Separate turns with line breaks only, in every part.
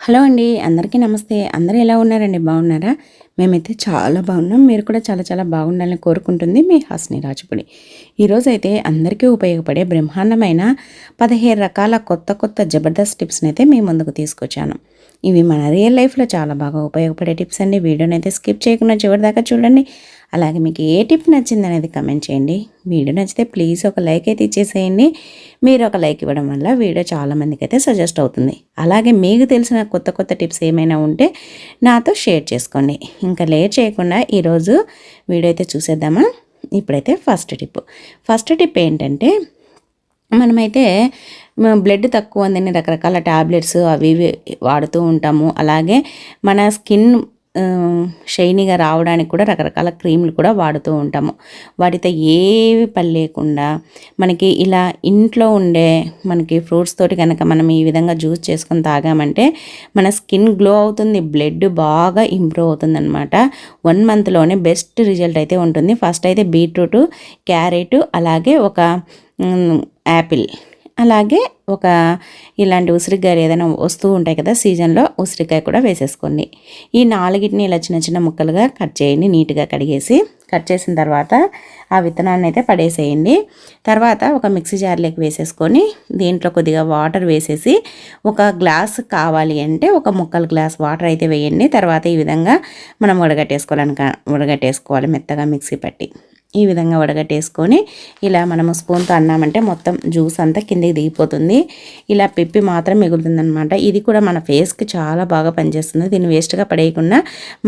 Hello అండి అందరికీ నమస్తే. అందరూ ఎలా ఉన్నారండి? బాగున్నారా? మేమైతే చాలా బాగున్నాం. మీరు కూడా చాలా చాలా బాగుండాలని కోరుకుంటుంది మీ హాస్ని రాజుపుడి. ఈరోజైతే అందరికీ ఉపయోగపడే బ్రహ్మాండమైన పదిహేను రకాల కొత్త కొత్త జబర్దస్త్ టిప్స్ని అయితే మీ ముందుకు తీసుకొచ్చాను. ఇవి మన రియల్ లైఫ్లో చాలా బాగా ఉపయోగపడే టిప్స్ అండి. వీడియోని అయితే స్కిప్ చేయకుండా చివరిదాకా చూడండి. అలాగే మీకు ఏ టిప్ నచ్చింది అనేది కమెంట్ చేయండి. వీడియో నచ్చితే ప్లీజ్ ఒక లైక్ అయితే ఇచ్చేసేయండి. మీరు ఒక లైక్ ఇవ్వడం వల్ల వీడియో చాలామందికి అయితే సజెస్ట్ అవుతుంది. అలాగే మీకు తెలిసిన కొత్త కొత్త టిప్స్ ఏమైనా ఉంటే నాతో షేర్ చేసుకోండి. ఇంకా లేట్ చేయకుండా ఈరోజు వీడియో అయితే చూసేద్దామా? ఇప్పుడైతే ఫస్ట్ టిప్. ఫస్ట్ టిప్ ఏంటంటే మనమైతే బ్లడ్ తక్కువ అందని రకరకాల ట్యాబ్లెట్స్ అవి ఇవి వాడుతూ ఉంటాము. అలాగే మన స్కిన్ షైనీగా రావడానికి కూడా రకరకాల క్రీములు కూడా వాడుతూ ఉంటాము. వాటితో ఏవి పని లేకుండా మనకి ఇలా ఇంట్లో ఉండే మనకి ఫ్రూట్స్ తోటి కనుక మనం ఈ విధంగా జ్యూస్ చేసుకొని తాగామంటే మన స్కిన్ గ్లో అవుతుంది బ్లడ్ బాగా ఇంప్రూవ్ అవుతుంది అనమాట వన్ మంత్లోనే బెస్ట్ రిజల్ట్ అయితే ఉంటుంది. ఫస్ట్ అయితే బీట్రూట్ క్యారెట్ అలాగే ఒక యాపిల్ అలాగే ఒక ఇలాంటి ఉసిరికాయలు ఏదైనా వస్తూ ఉంటాయి కదా సీజన్లో ఉసిరికాయ కూడా వేసేసుకోండి. ఈ నాలుగిటిని ఇలా చిన్న చిన్న ముక్కలుగా కట్ చేయండి నీట్గా కడిగేసి. కట్ చేసిన తర్వాత ఆ విత్తనాన్ని అయితే పడేసేయండి. తర్వాత ఒక మిక్సీ జార్లోకి వేసేసుకొని దీంట్లో కొద్దిగా వాటర్ వేసేసి ఒక గ్లాస్ కావాలి అంటే ఒక ముక్కల గ్లాస్ వాటర్ అయితే వేయండి. తర్వాత ఈ విధంగా మనం ఉడగట్టేసుకోవాలనుక ఉడగట్టేసుకోవాలి మెత్తగా మిక్సీ పట్టి. ఈ విధంగా వడగట్టేసుకొని ఇలా మనము స్పూన్తో అన్నామంటే మొత్తం జ్యూస్ అంతా కిందకి దిగిపోతుంది. ఇలా పిప్పి మాత్రం మిగులుతుంది అనమాట ఇది కూడా మన ఫేస్కి చాలా బాగా పనిచేస్తుంది. దీన్ని వేస్ట్గా పడేయకుండా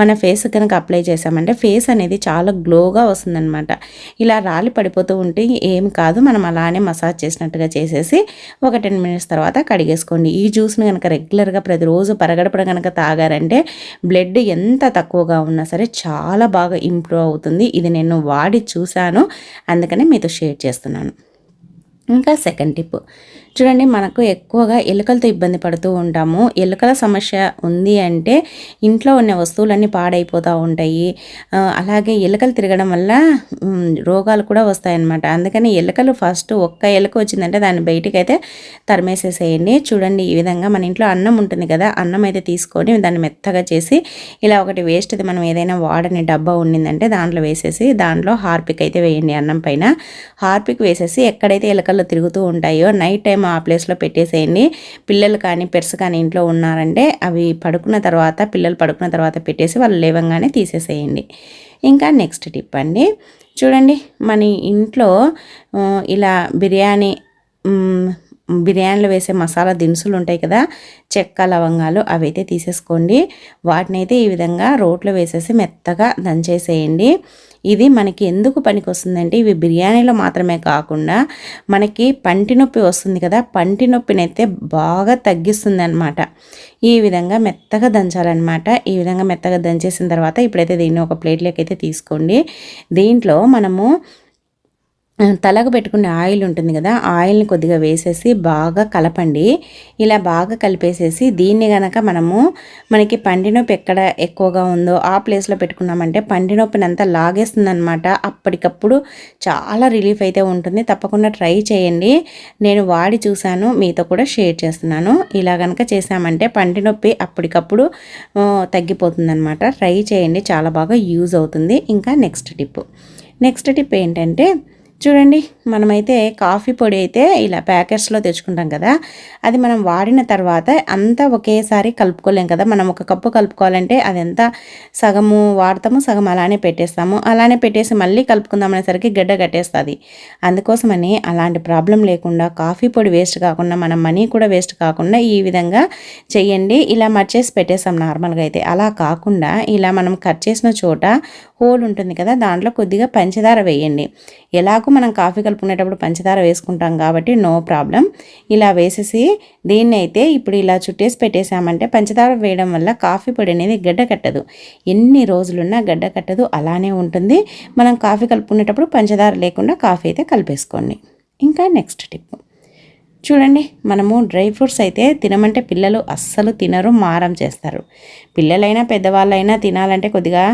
మన ఫేస్ కనుక అప్లై చేసామంటే ఫేస్ అనేది చాలా గ్లోగా వస్తుందన్నమాట. ఇలా రాలి పడిపోతూ ఉంటే ఏం కాదు. మనం అలానే మసాజ్ చేసినట్టుగా చేసేసి ఒక టెన్ మినిట్స్ తర్వాత కడిగేసుకోండి. ఈ జ్యూస్ని కనుక రెగ్యులర్గా ప్రతిరోజు పరగడపడ కనుక తాగారంటే బ్లడ్ ఎంత తక్కువగా ఉన్నా సరే చాలా బాగా ఇంప్రూవ్ అవుతుంది. ఇది నేను వాడి చూశాను. అందుకనే మీతో షేర్ చేస్తున్నాను. ఇంకా సెకండ్ టిప్. చూడండి మనకు ఎక్కువగా ఎలుకలతో ఇబ్బంది పడుతూ ఉంటాము. ఎలుకల సమస్య ఉంది అంటే ఇంట్లో ఉన్న వస్తువులన్నీ పాడైపోతూ ఉంటాయి. అలాగే ఎలుకలు తిరగడం వల్ల రోగాలు కూడా వస్తాయన్నమాట. అందుకని ఎలుకలు ఫస్ట్ ఒక్క ఎలుక వచ్చిందంటే దాన్ని బయటికి అయితే తరిమేసేసేయండి. చూడండి ఈ విధంగా మన ఇంట్లో అన్నం ఉంటుంది కదా అన్నం అయితే తీసుకొని దాన్ని మెత్తగా చేసి ఇలా ఒకటి వేస్ట్ మనం ఏదైనా వాడని డబ్బా ఉండిందంటే దాంట్లో వేసేసి దాంట్లో హార్పిక్ అయితే వేయండి అన్నం పైన. హార్పిక్ వేసేసి ఎక్కడైతే ఎలుకలు తిరుగుతూ ఉంటాయో నైట్ టైం ఆ ప్లేస్లో పెట్టేసేయండి. పిల్లలు కానీ పెర్స్ కానీ ఇంట్లో ఉన్నారంటే అవి పడుకున్న తర్వాత పిల్లలు పడుకున్న తర్వాత పెట్టేసి వాళ్ళు లేవంగానే తీసేసేయండి. ఇంకా నెక్స్ట్ టిప్ అండి. చూడండి మన ఇంట్లో ఇలా బిర్యానీ బిర్యానీలో వేసే మసాలా దినుసులు ఉంటాయి కదా చెక్క లవంగాలు అవైతే తీసేసుకోండి. వాటిని అయితే ఈ విధంగా రోట్లో వేసేసి మెత్తగా దంచేసేయండి. ఇది మనకి ఎందుకు పనికి వస్తుందంటే ఇవి బిర్యానీలో మాత్రమే కాకుండా మనకి పంటి నొప్పి వస్తుంది కదా పంటి నొప్పిని అయితే బాగా తగ్గిస్తుంది అనమాట ఈ విధంగా మెత్తగా దంచాలన్నమాట. ఈ విధంగా మెత్తగా దంచేసిన తర్వాత ఇప్పుడైతే దీన్ని ఒక ప్లేట్లోకి అయితే తీసుకోండి. దీంట్లో మనము తలకు పెట్టుకునే ఆయిల్ ఉంటుంది కదా ఆయిల్ని కొద్దిగా వేసేసి బాగా కలపండి. ఇలా బాగా కలిపేసేసి దీన్ని గనక మనము మనకి పండి నొప్పి ఎక్కడ ఎక్కువగా ఉందో ఆ ప్లేస్లో పెట్టుకున్నామంటే పండినొప్పిని అంతా లాగేస్తుంది అనమాట అప్పటికప్పుడు చాలా రిలీఫ్ అయితే ఉంటుంది. తప్పకుండా ట్రై చేయండి. నేను వాడి చూశాను మీతో కూడా షేర్ చేస్తున్నాను. ఇలా కనుక చేసామంటే పండినొప్పి అప్పటికప్పుడు తగ్గిపోతుందనమాట ట్రై చేయండి చాలా బాగా యూజ్ అవుతుంది. ఇంకా నెక్స్ట్ టిప్. నెక్స్ట్ టిప్ ఏంటంటే చూడండి మనమైతే కాఫీ పొడి అయితే ఇలా ప్యాకెట్స్లో తెచ్చుకుంటాం కదా. అది మనం వాడిన తర్వాత అంతా ఒకేసారి కలుపుకోలేం కదా. మనం ఒక కప్పు కలుపుకోవాలంటే అది ఎంత సగము వాడతాము సగం అలానే పెట్టేస్తాము. అలానే పెట్టేసి మళ్ళీ కలుపుకుందాం అనేసరికి గడ్డ కట్టేస్తుంది. అందుకోసమని అలాంటి ప్రాబ్లం లేకుండా కాఫీ పొడి వేస్ట్ కాకుండా మనం మనీ కూడా వేస్ట్ కాకుండా ఈ విధంగా చెయ్యండి. ఇలా మర్చేసి పెట్టేస్తాం నార్మల్గా అయితే. అలా కాకుండా ఇలా మనం కట్ చేసిన చోట హోల్ ఉంటుంది కదా దాంట్లో కొద్దిగా పంచదార వేయండి. ఎలాగో మనం కాఫీ కలుపుకునేటప్పుడు పంచదార వేసుకుంటాం కాబట్టి నో ప్రాబ్లం. ఇలా వేసేసి దీన్ని అయితే ఇప్పుడు ఇలా చుట్టేసి పెట్టేసామంటే పంచదార వేయడం వల్ల కాఫీ పొడి అనేది గడ్డ కట్టదు. ఎన్ని రోజులున్నా గడ్డ కట్టదు అలానే ఉంటుంది. మనం కాఫీ కలుపుకునేటప్పుడు పంచదార లేకుండా కాఫీ అయితే కలిపేసుకోండి. ఇంకా నెక్స్ట్ టిప్. చూడండి మనము డ్రై ఫ్రూట్స్ అయితే తినమంటే పిల్లలు అస్సలు తినరు మారం చేస్తారు. పిల్లలైనా పెద్దవాళ్ళైనా తినాలంటే కొద్దిగా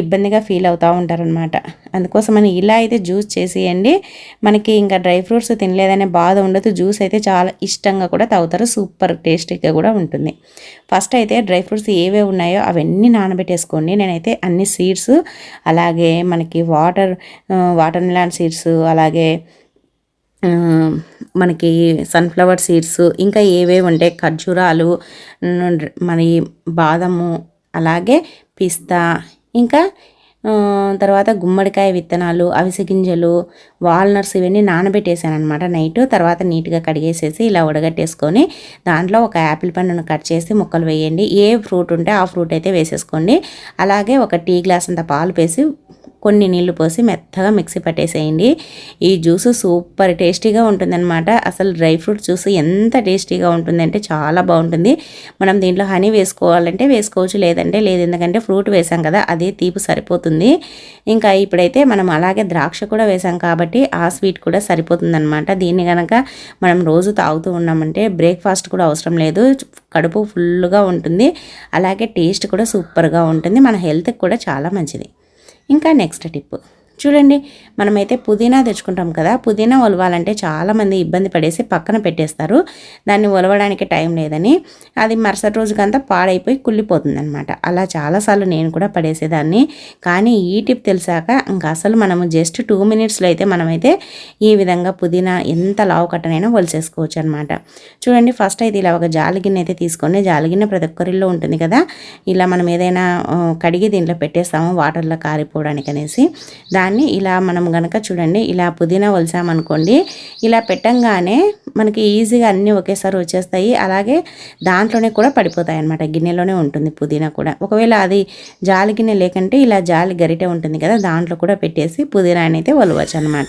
ఇబ్బందిగా ఫీల్ అవుతూ ఉంటారనమాట అందుకోసమని ఇలా అయితే జ్యూస్ చేసేయండి. మనకి ఇంకా డ్రై ఫ్రూట్స్ తినలేదనే బాధ ఉండదు. జ్యూస్ అయితే చాలా ఇష్టంగా కూడా తాగుతారు. సూపర్ టేస్టీగా కూడా ఉంటుంది. ఫస్ట్ అయితే డ్రై ఫ్రూట్స్ ఏవే ఉన్నాయో అవన్నీ నానబెట్టేసుకోండి. నేనైతే అన్ని సీడ్స్ అలాగే మనకి వాటర్ వాటర్ మిలాన్ సీడ్స్ అలాగే మనకి సన్ఫ్లవర్ సీడ్స్ ఇంకా ఏవేవి ఉంటాయి ఖర్జూరాలు మరి బాదము అలాగే పిస్తా ఇంకా తర్వాత గుమ్మడికాయ విత్తనాలు అవిసె గింజలు వాల్నట్స్ ఇవన్నీ నానబెట్టేసాను అనమాట నైట్. తర్వాత నీట్గా కడిగేసేసి ఇలా ఉడగట్టేసుకొని దాంట్లో ఒక యాపిల్ పండును కట్ చేసి ముక్కలు వేయండి. ఏ ఫ్రూట్ ఉంటే ఆ ఫ్రూట్ అయితే వేసేసుకోండి. అలాగే ఒక టీ గ్లాస్ అంత పాలు వేసి కొన్ని నీళ్ళు పోసి మెత్తగా మిక్సీ పట్టేసేయండి. ఈ జ్యూస్ సూపర్ టేస్టీగా ఉంటుందన్నమాట. అసలు డ్రై ఫ్రూట్ జ్యూస్ ఎంత టేస్టీగా ఉంటుందంటే చాలా బాగుంటుంది. మనం దీంట్లో హనీ వేసుకోవాలంటే వేసుకోవచ్చు లేదంటే లేదు. ఎందుకంటే ఫ్రూట్ వేసాం కదా అదే తీపి సరిపోతుంది. ఇంకా ఇప్పుడైతే మనం అలాగే ద్రాక్ష కూడా వేసాం కాబట్టి ఆ స్వీట్ కూడా సరిపోతుందన్నమాట. దీన్ని కనుక మనం రోజు తాగుతూ ఉన్నామంటే బ్రేక్ఫాస్ట్ కూడా అవసరం లేదు. కడుపు ఫుల్గా ఉంటుంది. అలాగే టేస్ట్ కూడా సూపర్గా ఉంటుంది. మన హెల్త్కి కూడా చాలా మంచిది. ఇంకా నెక్స్ట్ టిప్. చూడండి మనమైతే పుదీనా తెచ్చుకుంటాం కదా పుదీనా ఒలవాలంటే చాలామంది ఇబ్బంది పడేసి పక్కన పెట్టేస్తారు. దాన్ని ఒలవడానికి టైం లేదని అది మరుసటి రోజుకంతా పాడైపోయి కుళ్ళిపోతుంది అనమాట అలా చాలాసార్లు నేను కూడా పడేసేదాన్ని. కానీ ఈ టిప్ తెలిసాక ఇంకా అసలు మనము జస్ట్ టూ మినిట్స్లో అయితే మనమైతే ఈ విధంగా పుదీనా ఎంత లావు కట్టనైనా ఒలిసేసుకోవచ్చు అనమాట చూడండి ఫస్ట్ అయితే ఇలా ఒక జాలిగిన్నె అయితే తీసుకొని జాలిగిన్నె ప్రతి ఒక్కరిలో ఉంటుంది కదా ఇలా మనం ఏదైనా కడిగి దీంట్లో పెట్టేస్తాము వాటర్లో కారిపోవడానికి అనేసి దాన్ని దాన్ని ఇలా మనం గనక చూడండి ఇలా పుదీనా వలిసామనుకోండి ఇలా పెట్టంగానే మనకి ఈజీగా అన్నీ ఒకేసారి వచ్చేస్తాయి. అలాగే దాంట్లోనే కూడా పడిపోతాయి అనమాట గిన్నెలోనే ఉంటుంది పుదీనా కూడా. ఒకవేళ అది జాలి గిన్నె లేకంటే ఇలా జాలి గరిటె ఉంటుంది కదా దాంట్లో కూడా పెట్టేసి పుదీనానైతే వలవచ్చు అనమాట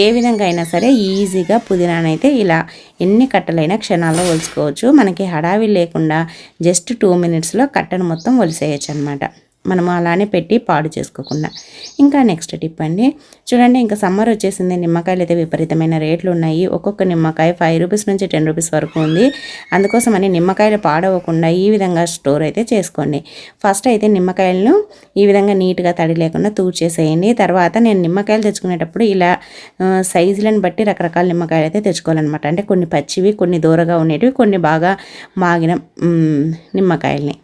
ఏ విధంగా అయినా సరే ఈజీగా పుదీనానైతే ఇలా ఎన్ని కట్టలైనా క్షణాల్లో ఒలుచుకోవచ్చు మనకి హడావి లేకుండా జస్ట్ టూ మినిట్స్లో కట్టను మొత్తం ఒలిసేయచ్చు అనమాట మనము అలానే పెట్టి పాడు చేసుకోకుండా. ఇంకా నెక్స్ట్ టిప్ అండి. చూడండి ఇంకా సమ్మర్ వచ్చేసింది. నిమ్మకాయలు అయితే విపరీతమైన రేట్లు ఉన్నాయి. ఒక్కొక్క నిమ్మకాయ ఫైవ్ రూపీస్ నుంచి టెన్ రూపీస్ వరకు ఉంది. అందుకోసమని నిమ్మకాయలు పాడవకుండా ఈ విధంగా స్టోర్ అయితే చేసుకోండి. ఫస్ట్ అయితే నిమ్మకాయలను ఈ విధంగా నీట్గా తడి లేకుండా తూచేసేయండి తర్వాత నేను నిమ్మకాయలు తెచ్చుకునేటప్పుడు ఇలా సైజులను బట్టి రకరకాల నిమ్మకాయలు అయితే తెచ్చుకోవాలన్నమాట. అంటే కొన్ని పచ్చివి కొన్ని దూరగా ఉండేటివి కొన్ని బాగా మాగిన నిమ్మకాయల్ని.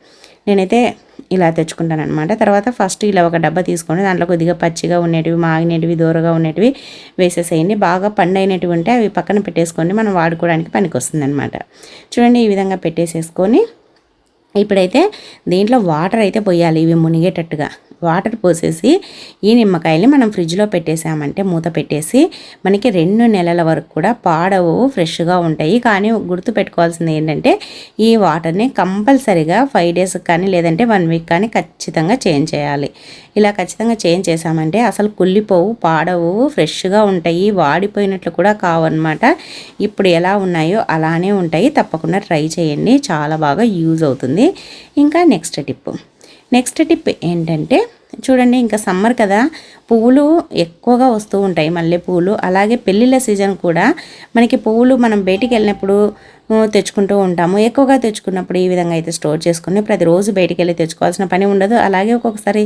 నేనైతే ఇలా తెచ్చుకుంటాను అనమాట తర్వాత ఫస్ట్ ఇలా ఒక డబ్బా తీసుకొని దాంట్లో కొద్దిగా పచ్చిగా ఉండేటివి మాగినటివి దూరగా ఉండేటివి వేసేసేయండి. బాగా పండైనటివి ఉంటే అవి పక్కన పెట్టేసుకొని మనం వాడుకోవడానికి పనికొస్తుంది అనమాట చూడండి ఈ విధంగా పెట్టేసేసుకొని ఇప్పుడైతే దీంట్లో వాటర్ అయితే పోయాలి ఇవి మునిగేటట్టుగా. వాటర్ పోసేసి ఈ నిమ్మకాయల్ని మనం ఫ్రిడ్జ్లో పెట్టేసామంటే మూత పెట్టేసి మనకి రెండు నెలల వరకు కూడా పాడవు ఫ్రెష్గా ఉంటాయి. కానీ గుర్తు పెట్టుకోవాల్సింది ఏంటంటే ఈ వాటర్ని కంపల్సరిగా ఫైవ్ డేస్ కానీ లేదంటే వన్ వీక్ కానీ ఖచ్చితంగా చేంజ్ చేయాలి. ఇలా ఖచ్చితంగా చేంజ్ చేసామంటే అసలు కుళ్ళిపోవు పాడవు ఫ్రెష్గా ఉంటాయి వాడిపోయినట్లు కూడా కావన్నమాట. ఇప్పుడు ఎలా ఉన్నాయో అలానే ఉంటాయి. తప్పకుండా ట్రై చేయండి. చాలా బాగా యూజ్ అవుతుంది. ఇంకా నెక్స్ట్ టిప్ నెక్స్ట్ టిప్ ఏంటంటే చూడండి ఇంకా సమ్మర్ కదా పువ్వులు ఎక్కువగా వస్తూ ఉంటాయి మల్లె పువ్వులు అలాగే పెళ్ళిళ్ళ సీజన్ కూడా మనకి పువ్వులు మనం బయటికి వెళ్ళినప్పుడు తెచ్చుకుంటూ ఉంటాము. ఎక్కువగా తెచ్చుకున్నప్పుడు ఈ విధంగా అయితే స్టోర్ చేసుకుని ప్రతిరోజు బయటికి వెళ్ళి తెచ్చుకోవాల్సిన పని ఉండదు. అలాగే ఒక్కొక్కసారి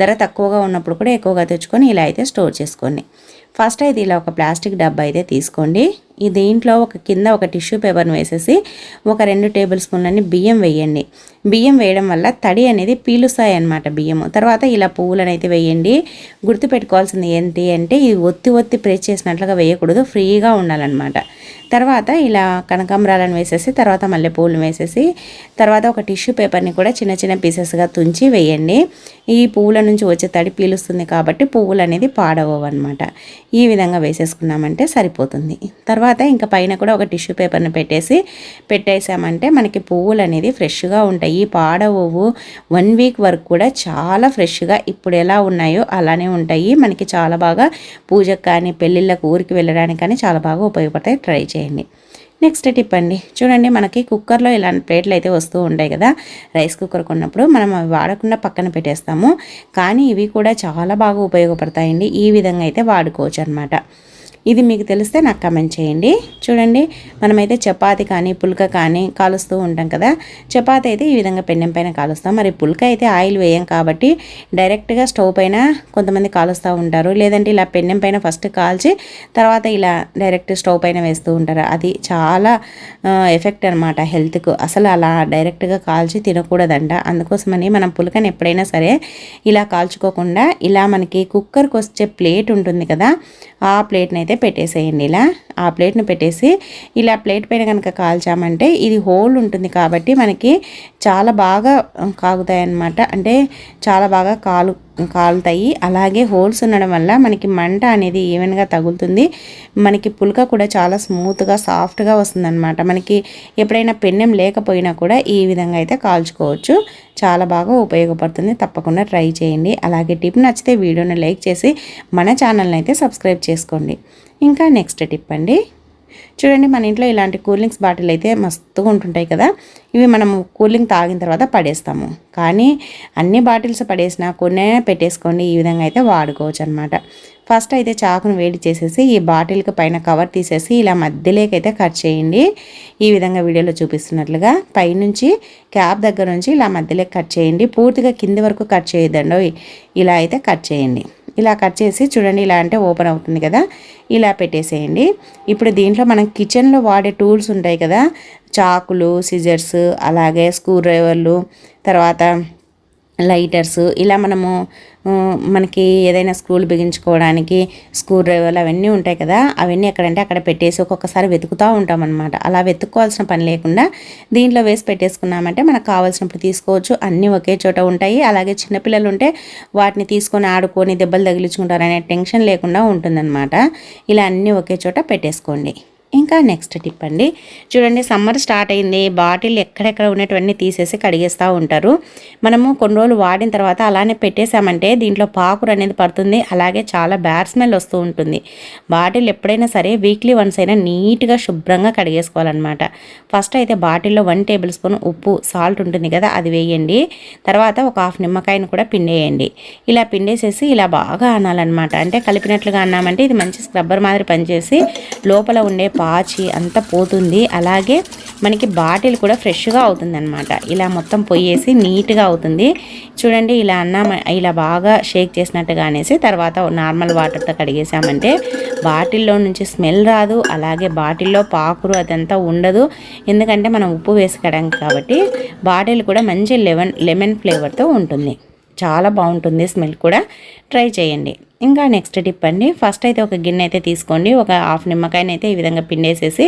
ధర తక్కువగా ఉన్నప్పుడు కూడా ఎక్కువగా తెచ్చుకొని ఇలా అయితే స్టోర్ చేసుకోండి. ఫస్ట్ అయితే ఇలా ఒక ప్లాస్టిక్ డబ్బా అయితే తీసుకోండి. ఈ దీంట్లో ఒక కింద ఒక టిష్యూ పేపర్ను వేసేసి ఒక రెండు టేబుల్ స్పూన్లని బియ్యం వేయండి. బియ్యం వేయడం వల్ల తడి అనేది పీలుస్తాయి అనమాట బియ్యము తర్వాత ఇలా పువ్వులను అయితే వేయండి. గుర్తుపెట్టుకోవాల్సింది ఏంటి అంటే ఇది ఒత్తి ఒత్తి ప్రెస్ చేసినట్లుగా వేయకూడదు. ఫ్రీగా ఉండాలన్నమాట. తర్వాత ఇలా కనకాంబరాలను వేసేసి తర్వాత మల్లె వేసేసి తర్వాత ఒక టిష్యూ పేపర్ని కూడా చిన్న చిన్న పీసెస్గా తుంచి వేయండి. ఈ పువ్వుల నుంచి వచ్చే తడి పీలుస్తుంది కాబట్టి పువ్వులు అనేది పాడవన్నమాట ఈ విధంగా వేసేసుకున్నామంటే సరిపోతుంది. తర్వాత ఇంకా పైన కూడా ఒక టిష్యూ పేపర్ని పెట్టేసి పెట్టేసామంటే మనకి పువ్వులు అనేది ఫ్రెష్గా ఉంటాయి. పాడవవు వన్ వీక్ వరకు కూడా చాలా ఫ్రెష్గా ఇప్పుడు ఎలా ఉన్నాయో అలానే ఉంటాయి. మనకి చాలా బాగా పూజకు కానీ పెళ్ళిళ్ళకు ఊరికి వెళ్ళడానికి కానీ చాలా బాగా ఉపయోగపడతాయి. ట్రై చేయండి నెక్స్ట్ టిప్ అండి. చూడండి మనకి కుక్కర్లో ఇలాంటి ప్లేట్లు అయితే వస్తూ ఉంటాయి కదా. రైస్ కుక్కర్ కొన్నప్పుడు మనం అవి వాడకుండా పక్కన పెట్టేస్తాము. కానీ ఇవి కూడా చాలా బాగా ఉపయోగపడతాయండి. ఈ విధంగా అయితే వాడుకోవచ్చు అనమాట ఇది మీకు తెలిస్తే నాకు కమెంట్ చేయండి. చూడండి మనమైతే చపాతి కానీ పుల్క కానీ కాలుస్తూ ఉంటాం కదా. చపాతి అయితే ఈ విధంగా పెన్నెం పైన కాలుస్తాం. మరి పుల్క అయితే ఆయిల్ వేయం కాబట్టి డైరెక్ట్గా స్టవ్ పైన కొంతమంది కాలుస్తూ ఉంటారు. లేదంటే ఇలా పెన్నెం పైన ఫస్ట్ కాల్చి తర్వాత ఇలా డైరెక్ట్ స్టవ్ పైన వేస్తూ ఉంటారు. అది చాలా ఎఫెక్ట్ అనమాట హెల్త్కు అసలు అలా డైరెక్ట్గా కాల్చి తినకూడదంట. అందుకోసమని మనం పులకని ఎప్పుడైనా సరే ఇలా కాల్చుకోకుండా ఇలా మనకి కుక్కర్కి వచ్చే ప్లేట్ ఉంటుంది కదా ఆ ప్లేట్ని అయితే పెట్టేసేయండి ఇలా. ఆ ప్లేట్ని పెట్టేసి ఇలా ప్లేట్ పైన కనుక కాల్చామంటే ఇది హోల్ ఉంటుంది కాబట్టి మనకి చాలా బాగా కాగుతాయి అన్నమాట అంటే చాలా బాగా కాలు కాలుతాయి. అలాగే హోల్స్ ఉండడం వల్ల మనకి మంట అనేది ఈవెన్గా తగులుతుంది. మనకి పులక కూడా చాలా స్మూత్గా సాఫ్ట్గా వస్తుందన్నమాట. మనకి ఎప్పుడైనా పెన్నెం లేకపోయినా కూడా ఈ విధంగా అయితే కాల్చుకోవచ్చు. చాలా బాగా ఉపయోగపడుతుంది. తప్పకుండా ట్రై చేయండి. అలాగే టిప్ నచ్చితే వీడియోని లైక్ చేసి మన ఛానల్ని అయితే సబ్స్క్రైబ్ చేసుకోండి. ఇంకా నెక్స్ట్ టిప్ అండి. చూడండి మన ఇంట్లో ఇలాంటి కూల్ డ్రింక్స్ బాటిల్ అయితే మస్తుగా ఉంటుంటాయి కదా. ఇవి మనం కూలింగ్ తాగిన తర్వాత పడేస్తాము. కానీ అన్ని బాటిల్స్ పడేసినా కొన్ని పెట్టేసుకోండి ఈ విధంగా అయితే వాడుకోవచ్చు అనమాట ఫస్ట్ అయితే చాకును వేడి చేసేసి ఈ బాటిల్కి పైన కవర్ తీసేసి ఇలా మధ్యలోకైతే కట్ చేయండి. ఈ విధంగా వీడియోలో చూపిస్తున్నట్లుగా పైనుంచి క్యాప్ దగ్గర నుంచి ఇలా మధ్యలోకి కట్ చేయండి. పూర్తిగా కింది వరకు కట్ చేయొద్దండి. ఇలా అయితే కట్ చేయండి. ఇలా కట్ చేసి చూడండి ఇలా అంటే ఓపెన్ అవుతుంది కదా. ఇలా పెట్టేసేయండి. ఇప్పుడు దీంట్లో మనం కిచెన్లో వాడే టూల్స్ ఉంటాయి కదా. చాకులు సిజర్స్ అలాగే స్క్రూ డ్రైవర్లు తర్వాత లైటర్స్ ఇలా మనము మనకి ఏదైనా స్క్రూలు బిగించుకోవడానికి స్క్రూ డ్రైవర్లు అవన్నీ ఉంటాయి కదా అవన్నీ ఎక్కడంటే అక్కడ పెట్టేసి ఒక్కొక్కసారి వెతుకుతూ ఉంటాం అనమాట అలా వెతుక్కోవాల్సిన పని లేకుండా దీంట్లో వేసి పెట్టేసుకున్నామంటే మనకు కావాల్సినప్పుడు తీసుకోవచ్చు. అన్నీ ఒకే చోట ఉంటాయి. అలాగే చిన్నపిల్లలు ఉంటే వాటిని తీసుకొని ఆడుకొని దెబ్బలు తగిలించుకుంటారు అనే టెన్షన్ లేకుండా ఉంటుందన్నమాట. ఇలా అన్నీ ఒకే చోట పెట్టేసుకోండి. ఇంకా నెక్స్ట్ టిప్ అండి. చూడండి సమ్మర్ స్టార్ట్ అయింది. బాటిల్ ఎక్కడెక్కడ ఉన్నటువన్నీ తీసేసి కడిగేస్తూ ఉంటారు. మనము కొన్ని రోజులు వాడిన తర్వాత అలానే పెట్టేశామంటే దీంట్లో పాకురు అనేది పడుతుంది. అలాగే చాలా బ్యాడ్ స్మెల్ వస్తూ ఉంటుంది. బాటిల్ ఎప్పుడైనా సరే వీక్లీ వన్స్ అయినా నీట్గా శుభ్రంగా కడిగేసుకోవాలన్నమాట. ఫస్ట్ అయితే బాటిల్లో వన్ టేబుల్ స్పూన్ ఉప్పు సాల్ట్ ఉంటుంది కదా అది వేయండి. తర్వాత ఒక హాఫ్ నిమ్మకాయను కూడా పిండేయండి. ఇలా పిండేసేసి ఇలా బాగా అనాలన్నమాట. అంటే కలిపినట్లుగా అన్నామంటే ఇది మంచి స్క్రబ్బర్ మాదిరి పనిచేసి లోపల ఉండే పాచి అంతా పోతుంది. అలాగే మనకి బాటిల్ కూడా ఫ్రెష్గా అవుతుంది అనమాట ఇలా మొత్తం పొయ్యేసి నీట్గా అవుతుంది. చూడండి ఇలా అన్న ఇలా బాగా షేక్ చేసినట్టుగా అనేసి తర్వాత నార్మల్ వాటర్తో కడిగేసామంటే బాటిల్లో నుంచి స్మెల్ రాదు. అలాగే బాటిల్లో పాకురు అదంతా ఉండదు. ఎందుకంటే మనం ఉప్పు వేసుకోవడానికి కాబట్టి బాటిల్ కూడా మంచి లెమన్ లెమన్ ఫ్లేవర్తో ఉంటుంది. చాలా బాగుంటుంది స్మెల్ కూడా. ట్రై చేయండి. ఇంకా నెక్స్ట్ టిప్ అండి. ఫస్ట్ అయితే ఒక గిన్నె అయితే తీసుకోండి. ఒక హాఫ్ నిమ్మకాయని అయితే ఈ విధంగా పిండేసేసి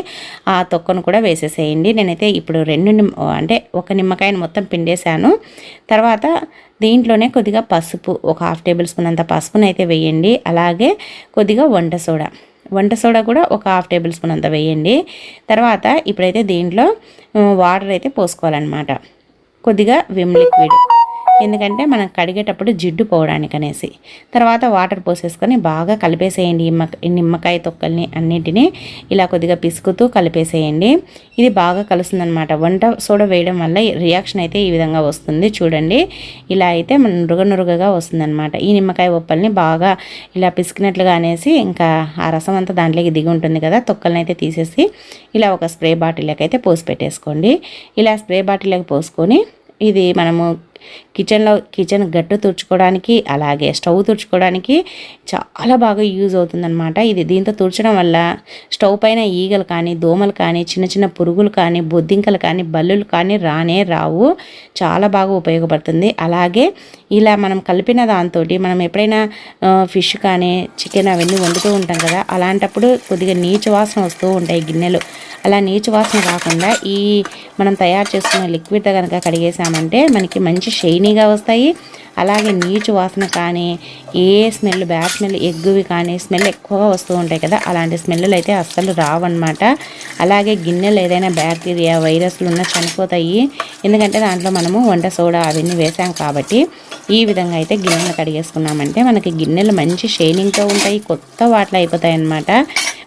ఆ తొక్కను కూడా వేసేసేయండి. నేనైతే ఇప్పుడు రెండు అంటే ఒక నిమ్మకాయని మొత్తం పిండేశాను. తర్వాత దీంట్లోనే కొద్దిగా పసుపు ఒక హాఫ్ టేబుల్ స్పూన్ అంత పసుపుని అయితే వేయండి. అలాగే కొద్దిగా వంట సోడా. వంట సోడా కూడా ఒక హాఫ్ టేబుల్ స్పూన్ అంత వేయండి. తర్వాత ఇప్పుడైతే దీంట్లో వాటర్ అయితే పోసుకోవాలన్నమాట. కొద్దిగా విమ్ లిక్విడ్. ఎందుకంటే మనం కడిగేటప్పుడు జిడ్డు పోవడానికి అనేసి తర్వాత వాటర్ పోసేసుకొని బాగా కలిపేసేయండి. నిమ్మకాయ తొక్కల్ని అన్నింటినీ ఇలా కొద్దిగా పిసుకుతూ కలిపేసేయండి. ఇది బాగా కలుస్తుందనమాట వంట సోడా వేయడం వల్ల రియాక్షన్ అయితే ఈ విధంగా వస్తుంది. చూడండి. ఇలా అయితే మన నురుగ నురుగగా వస్తుందన్నమాట. ఈ నిమ్మకాయ ఉప్పల్ని బాగా ఇలా పిసికినట్లుగా అనేసి ఇంకా ఆ రసం అంతా దాంట్లోకి దిగి ఉంటుంది కదా తొక్కల్ని అయితే తీసేసి ఇలా ఒక స్ప్రే బాటిల్లోకి అయితే పోసి పెట్టేసుకోండి ఇలా స్ప్రే బాటిల్లోకి పోసుకొని ఇది మనము కిచెన్లో కిచెన్ గట్టు తుడుచుకోవడానికి అలాగే స్టవ్ తుడుచుకోవడానికి చాలా బాగా యూజ్ అవుతుందన్నమాట. ఇది దీంతో తుడచడం వల్ల స్టవ్ పైన ఈగలు కానీ దోమలు కానీ చిన్న చిన్న పురుగులు కానీ బొద్దింకలు కానీ బల్లులు కానీ రానే రావు. చాలా బాగా ఉపయోగపడుతుంది. అలాగే ఇలా మనం కలిపిన దాంతో మనం ఎప్పుడైనా ఫిష్ కానీ చికెన్ అవన్నీ వండుతూ ఉంటాం కదా అలాంటప్పుడు కొద్దిగా నీచు వాసన వస్తూ ఉంటాయి గిన్నెలు. అలా నీచు వాసన రాకుండా ఈ మనం తయారు చేసుకున్న లిక్విడ్తో కనుక కడిగేసామంటే మనకి మంచి షైన్ వస్తాయి. అలాగే నీచు వాసన కానీ ఏ స్మెల్ బ్యాడ్ స్మెల్ ఎగ్గువి కానీ స్మెల్ ఎక్కువగా వస్తూ ఉంటాయి కదా అలాంటి స్మెల్లు అయితే అస్సలు రావన్నమాట. అలాగే గిన్నెలు ఏదైనా బ్యాక్టీరియా వైరస్లు ఉన్నా చనిపోతాయి. ఎందుకంటే దాంట్లో మనము వంట సోడా అవన్నీ వేసాం కాబట్టి ఈ విధంగా అయితే గిన్నెలు కడిగేసుకున్నామంటే మనకి గిన్నెలు మంచి షైనింగ్తో ఉంటాయి కొత్త వాటిలో అయిపోతాయి అన్నమాట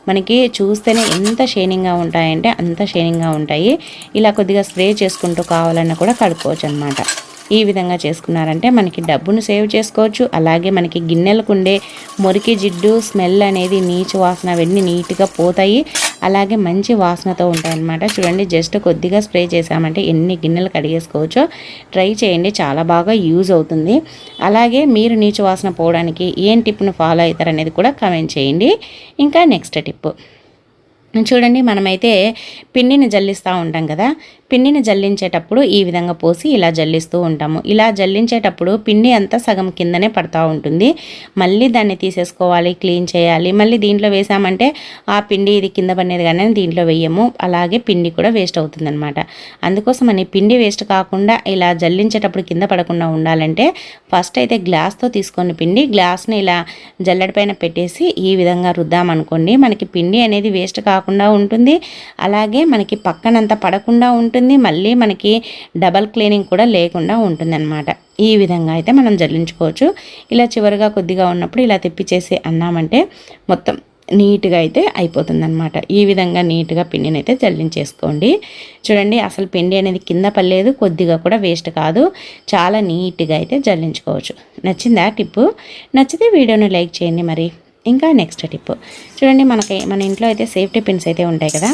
మనకి చూస్తేనే ఎంత షైనింగ్గా ఉంటాయంటే అంత షైనింగ్గా ఉంటాయి. ఇలా కొద్దిగా స్ప్రే చేసుకుంటూ కావాలన్నా కూడా కడుక్కోవచ్చు అనమాట ఈ విధంగా చేసుకున్నారంటే మనకి డబ్బును సేవ్ చేసుకోవచ్చు. అలాగే మనకి గిన్నెలకు ఉండే మురికి జిడ్డు స్మెల్ అనేది నీచు వాసన అవన్నీ నీట్గా పోతాయి. అలాగే మంచి వాసనతో ఉంటాయన్నమాట. చూడండి జస్ట్ కొద్దిగా స్ప్రే చేసామంటే ఎన్ని గిన్నెలు కడిగేసుకోవచ్చో ట్రై చేయండి. చాలా బాగా యూజ్ అవుతుంది. అలాగే మీరు నీచు వాసన పోవడానికి ఏం టిప్ను ఫాలో అవుతారనేది కూడా కమెంట్ చేయండి. ఇంకా నెక్స్ట్ టిప్. చూడండి మనమైతే పిండిని జల్లిస్తూ ఉంటాం కదా. పిండిని జల్లించేటప్పుడు ఈ విధంగా పోసి ఇలా జల్లిస్తూ ఉంటాము. ఇలా జల్లించేటప్పుడు పిండి అంతా సగం కిందనే పడుతూ ఉంటుంది. మళ్ళీ దాన్ని తీసేసుకోవాలి క్లీన్ చేయాలి. మళ్ళీ దీంట్లో వేసామంటే ఆ పిండి ఇది కింద పడినది కానీ దీంట్లో వేయము. అలాగే పిండి కూడా వేస్ట్ అవుతుందన్నమాట. అందుకోసమని పిండి వేస్ట్ కాకుండా ఇలా జల్లించేటప్పుడు కింద పడకుండా ఉండాలంటే ఫస్ట్ అయితే గ్లాస్తో తీసుకొని పిండి గ్లాస్ని ఇలా జల్లడి పైన పెట్టేసి ఈ విధంగా రుద్దామనుకోండి మనకి పిండి అనేది వేస్ట్ కాకుండా ఉంటుంది. అలాగే మనకి పక్కనంతా పడకుండా ఉంటుంది. ఉంటుంది. మళ్ళీ మనకి డబల్ క్లీనింగ్ కూడా లేకుండా ఉంటుందన్నమాట. ఈ విధంగా అయితే మనం జల్లించుకోవచ్చు. ఇలా చివరిగా కొద్దిగా ఉన్నప్పుడు ఇలా తెప్పిచేసి అన్నామంటే మొత్తం నీట్గా అయితే అయిపోతుందన్నమాట. ఈ విధంగా నీట్గా పిండిని అయితే జల్లించేసుకోండి. చూడండి అసలు పిండి అనేది కింద పడలేదు కొద్దిగా కూడా వేస్ట్ కాదు. చాలా నీట్గా అయితే జల్లించుకోవచ్చు. నచ్చిందా టిప్పు? నచ్చితే వీడియోను లైక్ చేయండి మరి. ఇంకా నెక్స్ట్ టిప్ చూడండి మనకి మన ఇంట్లో అయితే సేఫ్టీ పిన్స్ అయితే ఉంటాయి కదా.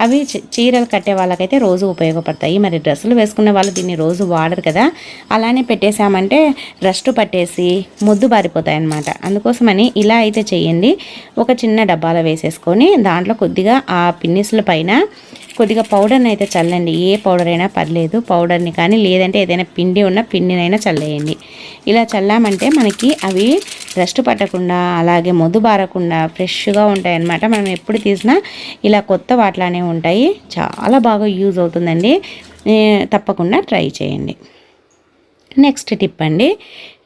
అవి చీరలు కట్టే వాళ్ళకైతే రోజు ఉపయోగపడతాయి. మరి డ్రెస్సులు వేసుకునే వాళ్ళు దీన్ని రోజు వాడరు కదా. అలానే పెట్టేశామంటే రస్ట్ పట్టేసి ముద్దు బారిపోతాయి అన్నమాట అందుకోసమని ఇలా అయితే చేయండి. ఒక చిన్న డబ్బాలో వేసేసుకొని దాంట్లో కొద్దిగా ఆ పిన్నిస్ల పైన కొద్దిగా పౌడర్ని అయితే చల్లండి. ఏ పౌడర్ అయినా పర్లేదు. పౌడర్ని కానీ లేదంటే ఏదైనా పిండి ఉన్న పిండినైనా చల్లేయండి. ఇలా చల్లామంటే మనకి అవి రెస్ట్ పట్టకుండా అలాగే మొద్దు బారకుండా ఫ్రెష్గా ఉంటాయన్నమాట. మనం ఎప్పుడు తీసినా ఇలా కొత్త వాటిలానే ఉంటాయి. చాలా బాగా యూజ్ అవుతుందండి. తప్పకుండా ట్రై చేయండి. నెక్స్ట్ టిప్ అండి.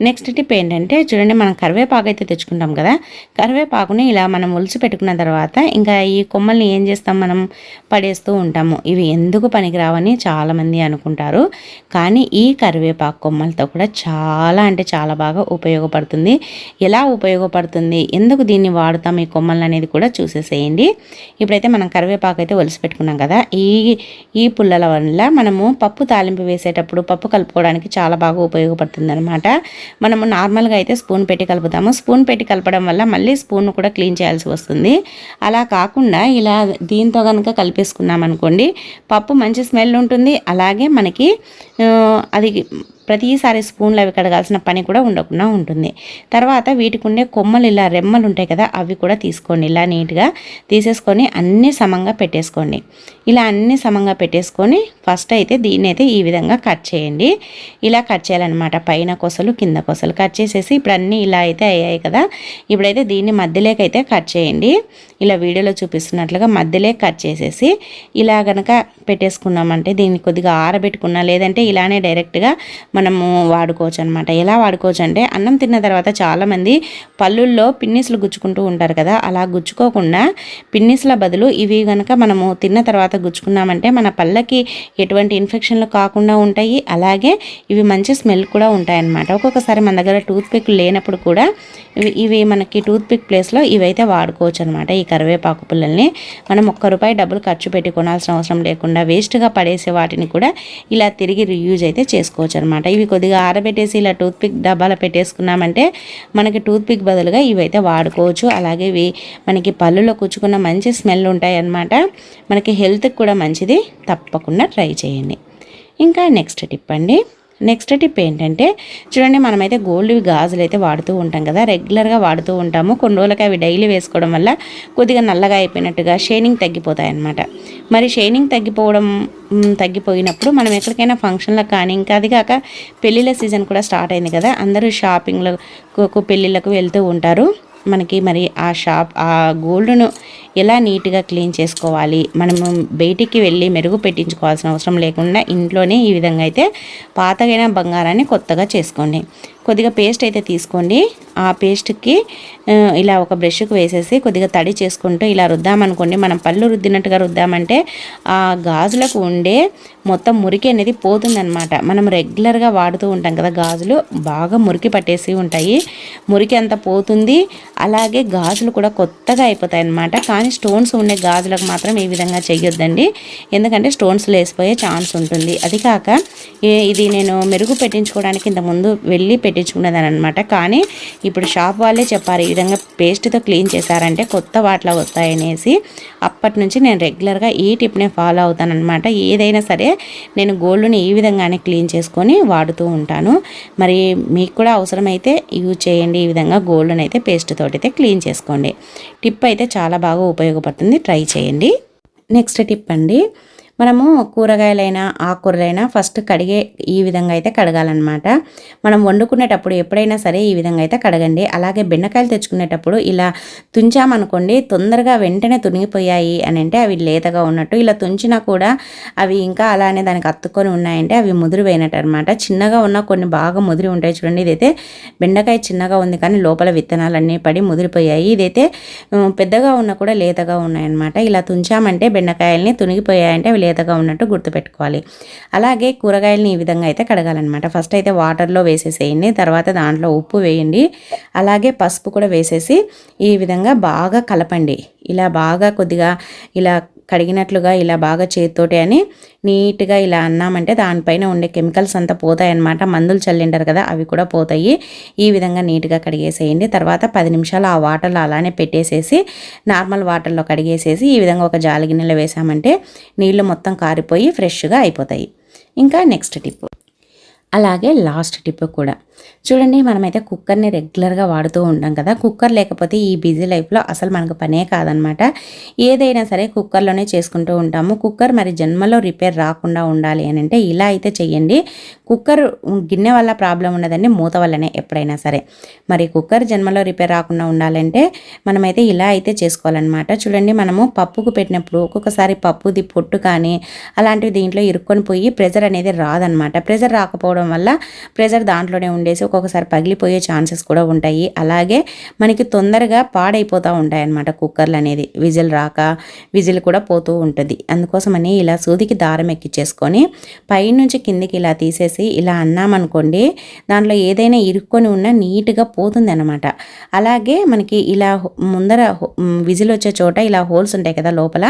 నెక్స్ట్ టిప్ ఏంటంటే చూడండి మనం కరివేపాకు అయితే తెచ్చుకుంటాం కదా కరివేపాకుని ఇలా మనం ఒలిచి పెట్టుకున్న తర్వాత ఇంకా ఈ కొమ్మల్ని ఏం చేస్తాం మనం? పడేస్తూ ఉంటాము. ఇవి ఎందుకు పనికిరావని చాలామంది అనుకుంటారు. కానీ ఈ కరివేపాకు కొమ్మలతో కూడా చాలా అంటే చాలా బాగా ఉపయోగపడుతుంది. ఎలా ఉపయోగపడుతుంది? ఎందుకు దీన్ని వాడుతాం? ఈ కొమ్మలు అనేది కూడా చూసేసేయండి. ఇప్పుడైతే మనం కరివేపాకు అయితే ఒలిసి పెట్టుకున్నాం కదా ఈ ఈ పుల్లల వల్ల మనము పప్పు తాలింపు వేసేటప్పుడు పప్పు కలుపుకోవడానికి చాలా బాగా ఉపయోగపడుతుంది అనమాట మనము నార్మల్గా అయితే స్పూన్ పెట్టి కలుపుతాము. స్పూన్ పెట్టి కలపడం వల్ల మళ్ళీ స్పూన్ కూడా క్లీన్ చేయాల్సి వస్తుంది. అలా కాకుండా ఇలా దీంతో కనుక కలిపేసుకున్నాం అనుకోండి పప్పు మంచి స్మెల్ ఉంటుంది. అలాగే మనకి అది ప్రతిసారి స్పూన్లు అవి కడగాల్సిన పని కూడా ఉండకుండా ఉంటుంది. తర్వాత వీటికి ఉండే కొమ్మలు ఇలా రెమ్మలు ఉంటాయి కదా అవి కూడా తీసుకోండి. ఇలా నీట్గా తీసేసుకొని అన్నీ సమంగా పెట్టేసుకోండి. ఇలా అన్నీ సమంగా పెట్టేసుకొని ఫస్ట్ అయితే దీన్ని అయితే ఈ విధంగా కట్ చేయండి. ఇలా కట్ చేయాలన్నమాట. పైన కొసలు కింద కొసలు కట్ చేసేసి ఇప్పుడు అన్నీ ఇలా అయితే అయ్యాయి కదా ఇప్పుడైతే దీన్ని మధ్యలోకైతే కట్ చేయండి. ఇలా వీడియోలో చూపిస్తున్నట్లుగా మధ్యలో కట్ చేసేసి ఇలా కనుక పెట్టేసుకున్నామంటే దీన్ని కొద్దిగా ఆరబెట్టుకున్నా లేదంటే ఇలానే డైరెక్ట్గా మనము వాడుకోవచ్చు అనమాట ఎలా వాడుకోవచ్చు అంటే అన్నం తిన్న తర్వాత చాలామంది పళ్ళుల్లో పిన్నిస్లు గుచ్చుకుంటూ ఉంటారు కదా అలా గుచ్చుకోకుండా పిన్నిస్ల బదులు ఇవి కనుక మనము తిన్న తర్వాత గుచ్చుకున్నామంటే మన పళ్ళకి ఎటువంటి ఇన్ఫెక్షన్లు కాకుండా ఉంటాయి. అలాగే ఇవి మంచి స్మెల్ కూడా ఉంటాయన్నమాట. ఒక్కొక్కసారి మన దగ్గర టూత్ పిక్ లేనప్పుడు కూడా ఇవి ఇవి మనకి టూత్ పిక్ ప్లేస్లో ఇవైతే వాడుకోవచ్చు అనమాట ఈ కరివేపాకు పుల్లల్ని మనం ఒక్క రూపాయి డబ్బులు ఖర్చు పెట్టి కొనాల్సిన అవసరం లేకుండా వేస్ట్గా పడేసే వాటిని కూడా ఇలా తిరిగి రియూజ్ అయితే చేసుకోవచ్చు అనమాట అనమాట. ఇవి కొద్దిగా ఆరబెట్టేసి ఇలా టూత్పిక్ డబ్బాలో పెట్టేసుకున్నామంటే మనకి టూత్పిక్ బదులుగా ఇవైతే వాడుకోవచ్చు. అలాగే ఇవి మనకి పళ్ళులో కూర్చుకున్న మంచి స్మెల్ ఉంటాయి అన్నమాట మనకి హెల్త్కి కూడా మంచిది. తప్పకుండా ట్రై చేయండి. ఇంకా నెక్స్ట్ టిప్ అండి. నెక్స్ట్ టిప్ ఏంటంటే చూడండి మనమైతే గోల్డ్ గాజులు అయితే వాడుతూ ఉంటాం కదా రెగ్యులర్గా వాడుతూ ఉంటాము. కొన్ని రోజులకి అవి డైలీ వేసుకోవడం వల్ల కొద్దిగా నల్లగా అయిపోయినట్టుగా షైనింగ్ తగ్గిపోతాయి అన్నమాట మరి షైనింగ్ తగ్గిపోవడం తగ్గిపోయినప్పుడు మనం ఎక్కడికైనా ఫంక్షన్లకు కానీ ఇంకా అది కాక పెళ్ళిళ్ళ సీజన్ కూడా స్టార్ట్ అయింది కదా అందరూ షాపింగ్లకు పెళ్ళిళ్ళకు వెళ్తూ ఉంటారు. మనకి మరి ఆ షాప్ ఆ గోల్డ్ను ఎలా నీట్గా క్లీన్ చేసుకోవాలి మనము బయటికి వెళ్ళి మెరుగు పెట్టించుకోవాల్సిన అవసరం లేకుండా ఇంట్లోనే ఈ విధంగా అయితే పాతగైన బంగారాన్ని కొత్తగా చేసుకోండి. కొద్దిగా పేస్ట్ అయితే తీసుకోండి. ఆ పేస్ట్కి ఇలా ఒక బ్రష్కి వేసేసి కొద్దిగా తడి చేసుకుంటూ ఇలా రుద్దామనుకోండి మనం పళ్ళు రుద్దినట్టుగా రుద్దామంటే ఆ గాజులకు ఉండే మొత్తం మురికి అనేది పోతుందన్నమాట. మనం రెగ్యులర్గా వాడుతూ ఉంటాం కదా గాజులు. బాగా మురికి పట్టేసి ఉంటాయి. మురికి అంతా పోతుంది. అలాగే గాజులు కూడా కొత్తగా అయిపోతాయి అన్నమాట కానీ స్టోన్స్ ఉండే గాజులకు మాత్రం ఈ విధంగా చేయొద్దండి ఎందుకంటే స్టోన్స్ లేసిపోయే ఛాన్స్ ఉంటుంది. అది కాక ఇది నేను మెరుగు పెట్టించుకోవడానికి ఇంత ముందు వెళ్ళి పెట్టించుకునేదాని అనమాట కానీ ఇప్పుడు షాప్ వాళ్ళే చెప్పారు ఈ విధంగా పేస్ట్తో క్లీన్ చేశారంటే కొత్త వాటిలో వస్తాయనేసి. అప్పటి నుంచి నేను రెగ్యులర్గా ఈ టిప్నే ఫాలో అవుతానమాట ఏదైనా సరే నేను గోల్డ్ని ఈ విధంగానే క్లీన్ చేసుకొని వాడుతూ ఉంటాను. మరి మీకు కూడా అవసరమైతే యూజ్ చేయండి ఈ విధంగా గోల్డ్ని అయితే పేస్ట్ తోటి అయితే క్లీన్ చేసుకోండి. టిప్ అయితే చాలా బాగా ఉపయోగపడుతుంది ట్రై చేయండి. నెక్స్ట్ టిప్ అండి మనము కూరగాయలైనా ఆకుకూరలైనా ఫస్ట్ కడిగే ఈ విధంగా అయితే కడగాలన్నమాట. మనం వండుకునేటప్పుడు ఎప్పుడైనా సరే ఈ విధంగా అయితే కడగండి. అలాగే బెండకాయలు తెచ్చుకునేటప్పుడు ఇలా తుంచామనుకోండి తొందరగా వెంటనే తునిగిపోయాయి అని అంటే అవి లేతగా ఉన్నట్టు ఇలా తుంచినా కూడా అవి ఇంకా అలానే దానికి అత్తుకొని ఉన్నాయంటే అవి ముదిరిపోయినట్టు అనమాట చిన్నగా ఉన్న కొన్ని బాగా ముదిరి ఉంటాయి చూడండి. ఇదైతే బెండకాయ చిన్నగా ఉంది కానీ లోపల విత్తనాలన్నీ పడి ముదిరిపోయాయి. ఇదైతే పెద్దగా ఉన్నా కూడా లేతగా ఉన్నాయన్నమాట. ఇలా తుంచామంటే బెండకాయల్ని తునిగిపోయాయంటే అవి లేతగా ఉన్నట్టు గుర్తుపెట్టుకోవాలి. అలాగే కూరగాయలని ఈ విధంగా అయితే కడగాలన్నమాట. ఫస్ట్ అయితే వాటర్లో వేసేసేయండి తర్వాత దాంట్లో ఉప్పు వేయండి అలాగే పసుపు కూడా వేసేసి ఈ విధంగా బాగా కలపండి. ఇలా బాగా కొద్దిగా ఇలా కడిగినట్లుగా ఇలా బాగా చేతితోటి అని నీట్గా ఇలా అన్నామంటే దానిపైన ఉండే కెమికల్స్ అంతా పోతాయన్నమాట. మందులు చల్లింటారు కదా అవి కూడా పోతాయి. ఈ విధంగా నీట్గా కడిగేసేయండి. తర్వాత పది నిమిషాలు ఆ వాటర్లో అలానే పెట్టేసేసి నార్మల్ వాటర్లో కడిగేసేసి ఈ విధంగా ఒక జాలి గిన్నెలో వేసామంటే నీళ్ళు మొత్తం కారిపోయి ఫ్రెష్గా అయిపోతాయి. ఇంకా నెక్స్ట్ టిప్. అలాగే లాస్ట్ టిప్ కూడా. చూడండి మనమైతే కుక్కర్ని రెగ్యులర్గా వాడుతూ ఉంటాం కదా. కుక్కర్ లేకపోతే ఈ బిజీ లైఫ్లో అసలు మనకు పనే కాదనమాట. ఏదైనా సరే కుక్కర్లోనే చేసుకుంటూ ఉంటాము. కుక్కర్ మరి జన్మలో రిపేర్ రాకుండా ఉండాలి అని అంటే ఇలా అయితే చెయ్యండి. కుక్కర్ గిన్నె వల్ల ప్రాబ్లం ఉండదండి మూత వల్లనే ఎప్పుడైనా సరే. మరి కుక్కర్ జన్మలో రిపేర్ రాకుండా ఉండాలంటే మనమైతే ఇలా అయితే చేసుకోవాలన్నమాట. చూడండి మనము పప్పుకు పెట్టినప్పుడు ఒక్కొక్కసారి పప్పుది పొట్టు కానీ అలాంటివి దీంట్లో ఇరుక్కొని పోయి ప్రెజర్ అనేది రాదనమాట. ప్రెజర్ రాకపోవడం వల్ల ప్రెజర్ దాంట్లోనే ఉండేసి ఒక్కొక్కసారి పగిలిపోయే ఛాన్సెస్ కూడా ఉంటాయి. అలాగే మనకి తొందరగా పాడైపోతూ ఉంటాయి అన్నమాట కుక్కర్లు అనేది. విజిల్ రాక విజిల్ కూడా పోతూ ఉంటుంది. అందుకోసమని ఇలా సూదికి దారం ఎక్కించేసుకొని పైనుంచి కిందికి ఇలా తీసేసి ఇలా అన్నామనుకోండి దాంట్లో ఏదైనా ఇరుక్కొని ఉన్నా నీట్గా పోతుంది అనమాట అలాగే మనకి ఇలా ముందర విజిల్ వచ్చే చోట ఇలా హోల్స్ ఉంటాయి కదా లోపల.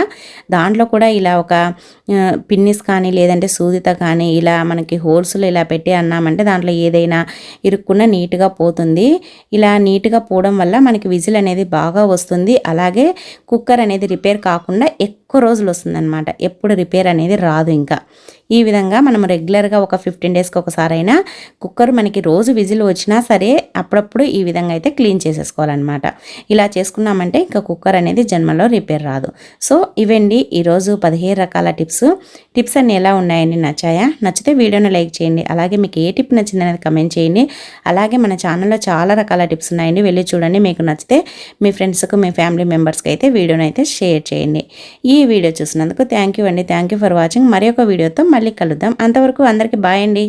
దాంట్లో కూడా ఇలా ఒక పిన్నిస్ కానీ లేదంటే సూదిత కానీ ఇలా మనకి హోల్స్లో ఇలా పెట్టి అన్నామంటే దాంట్లో ఏదైనా ఇరుక్కున్న నీట్గా పోతుంది. ఇలా నీట్గా పోవడం వల్ల మనకి విజిల్ అనేది బాగా వస్తుంది. అలాగే కుక్కర్ అనేది రిపేర్ కాకుండా ఎక్కువ రోజులు వస్తుందన్నమాట. ఎప్పుడు రిపేర్ అనేది రాదు ఇంకా. ఈ విధంగా మనం రెగ్యులర్గా ఒక ఫిఫ్టీన్ డేస్కి ఒకసారైనా కుక్కర్ మనకి రోజు విజిల్ వచ్చినా సరే అప్పుడప్పుడు ఈ విధంగా అయితే క్లీన్ చేసేసుకోవాలన్నమాట. ఇలా చేసుకున్నామంటే ఇంకా కుక్కర్ అనేది జన్మలో రిపేర్ రాదు. సో ఇవండి ఈరోజు పదిహేను రకాల టిప్స్. టిప్స్ అన్ని ఎలా ఉన్నాయండి? నచ్చాయా? నచ్చితే వీడియోను లైక్ చేయండి. అలాగే మీకు ఏ టిప్ నచ్చింది అనేది కమెంట్ చేయండి. అలాగే మన ఛానల్లో చాలా రకాల టిప్స్ ఉన్నాయండి. వెళ్ళి చూడండి. మీకు నచ్చితే మీ ఫ్రెండ్స్కు మీ ఫ్యామిలీ మెంబర్స్కి అయితే వీడియోని అయితే షేర్ చేయండి. ఈ ఈ వీడియో చూసినందుకు థ్యాంక్ యూ అండి. థ్యాంక్ యూ ఫర్ వాచింగ్ మరి ఒక వీడియోతో మళ్ళీ కలుద్దాం. అంతవరకు అందరికీ బాయ్ అండి.